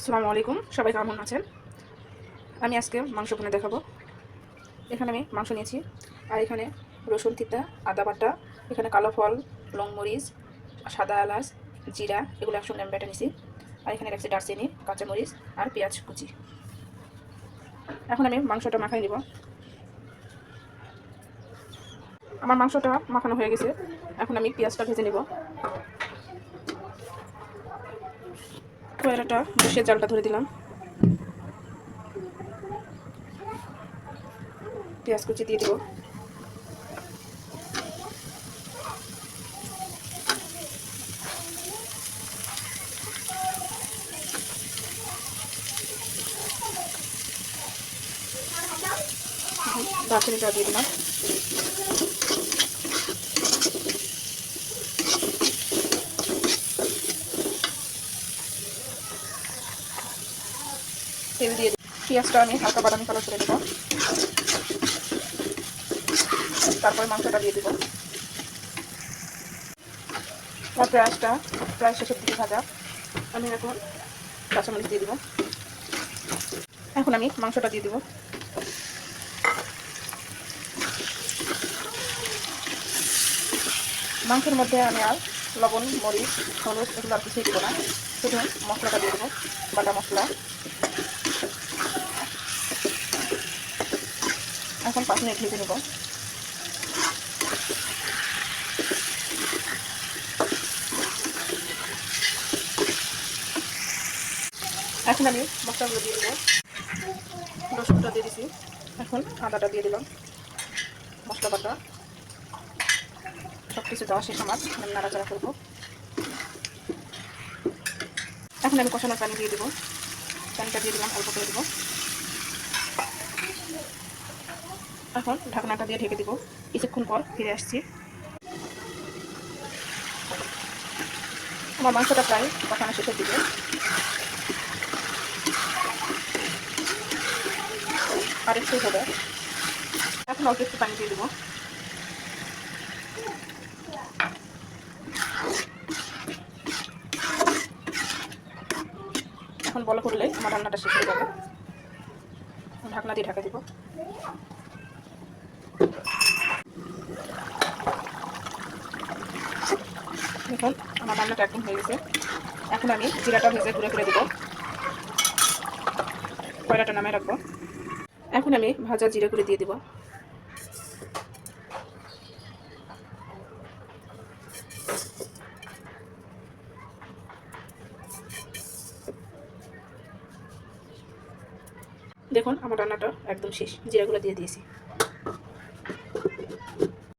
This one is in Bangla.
আসসালামু আলাইকুম। সবাই কেমন আছেন? আমি আজকে মাংস ভুনে দেখাবো। এখানে আমি মাংস নিয়েছি। আর এখানে রসুন তিতা, আদা বাটা, এখানে কালো ফল, লং মরিচ, সাদা এলাচ, জিরা, এগুলো একসঙ্গে আমি বেটে নিছি। আর এখানে রাখছি দারচিনি, কাঁচামরিচ আর পেঁয়াজ কুচি। এখন আমি মাংসটা মাখাই নিব। আমার মাংসটা মাখানো হয়ে গেছে। এখন আমি পেঁয়াজটা ভেজে নিব। কয়লাটা বসিয়ে জালটা ধরে দিলাম। পেঁয়াজ কুচি দিয়ে দিব। দারচিনিটা দিয়ে দিলাম। তেল দিয়ে পেঁয়াজটা আমি হালকা বাদামি কালার করে দেবো। তারপরে মাংসটা দিয়ে দেবো। আর পেঁয়াজটা প্রায় শেষের দিকে ভাজা। আমি এখন কাঁচামরিচ দিয়ে দেবো। এখন আমি মাংসটা দিয়ে দেবো। মাংসের মধ্যে আমি আর লবণ, মরিচ, হলুদ এগুলো আর কিছুই দেবো না। শুধু মশলাটা দিয়ে দেবো, বাটা মশলা। এখন পাঁচ মিনিট নেব এখন আমি মশলাগুলো দিয়ে দেবো। রসুনটা দিয়ে দিছি। এখন আদাটা দিয়ে দিলাম। মশলা বাটা। সব কিছু দেওয়া শেষ আমার। আমি নাড়াচাড়া করব। এখন আমি কষানোর পানি দিয়ে দেবো। পানিটা দিয়ে দিলাম, অল্প করে দেবো। এখন ঢাকনাটা দিয়ে ঢেকে দিব। কিছুক্ষণ পর ফিরে আসছি। আমার মাংসটা প্রায় কষানো শেষের দিকে। আর একটু হবে এখন অল্প একটু পানি দিয়ে দেবো। এখন বলো করলে আমার রান্নাটা শেষ হয়ে যাবে। ঢাকনা দিয়ে ঢাকা দিব। দেখুন, আমার রান্নাটা একদম হয়ে গেছে। এখন আমি জিরাটা ভেজে ঘুরে ঘুরে দেবো। কয়লাটা নামে রাখব। এখন আমি ভাজা জিরে করে দিয়ে দেবো। দেখুন, আমার রান্নাটা একদম শেষ। জিরাগুলো দিয়ে দিয়েছি।